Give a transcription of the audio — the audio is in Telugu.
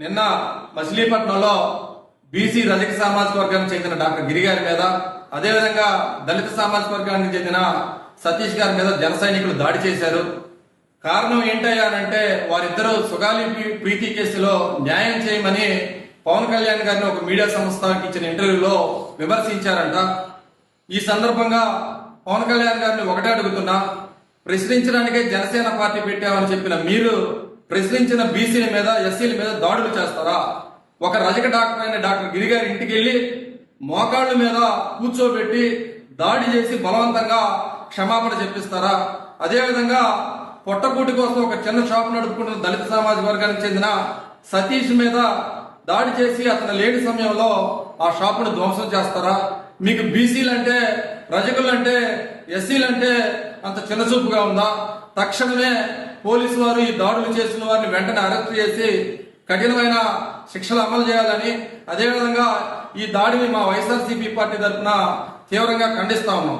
నిన్న మచిలీపట్నంలో బీసీ రజక సామాజిక వర్గానికి చెందిన డాక్టర్ గిరి గారి మీద అదేవిధంగా దళిత సామాజిక వర్గానికి చెందిన సతీష్ గారి మీద జన సైనికులు దాడి చేశారు. కారణం ఏంటయ్యానంటే వారిద్దరూ సుగాలి ప్రీతి కేసులో న్యాయం చేయమని పవన్ కళ్యాణ్ గారిని ఒక మీడియా సంస్థకి ఇచ్చిన ఇంటర్వ్యూలో విమర్శించారంట. ఈ సందర్భంగా పవన్ కళ్యాణ్ గారిని ఒకటే అడుగుతున్నా ప్రశ్నించడానికే జనసేన పార్టీ పెట్టామని చెప్పిన మీరు ప్రశ్నించిన బీసీల మీద ఎస్సీల మీద దాడులు చేస్తారా? ఒక రజక డాక్టర్ అయిన డాక్టర్ గిరి గారి ఇంటికి వెళ్ళి మోకాళ్ళ మీద కూర్చోబెట్టి దాడి చేసి బలవంతంగా క్షమాపణ చెప్పిస్తారా? అదేవిధంగా పొట్టపూటి కోసం ఒక చిన్న షాప్ నడుపుకుంటున్న దళిత సామాజిక వర్గానికి చెందిన సతీష్ మీద దాడి చేసి అతను లేని సమయంలో ఆ షాపును ధ్వంసం చేస్తారా? మీకు బీసీలు అంటే రజకులు అంటే ఎస్సీలు అంటే అంత చిన్నచూపుగా ఉందా? తక్షణమే పోలీసు వారు ఈ దాడులు చేసిన వారిని వెంటనే అరెస్ట్ చేసి కఠినమైన శిక్షలు అమలు చేయాలని అదేవిధంగా ఈ దాడిని మా వైఎస్ఆర్సీపీ పార్టీ తరఫున తీవ్రంగా ఖండిస్తా ఉన్నాం.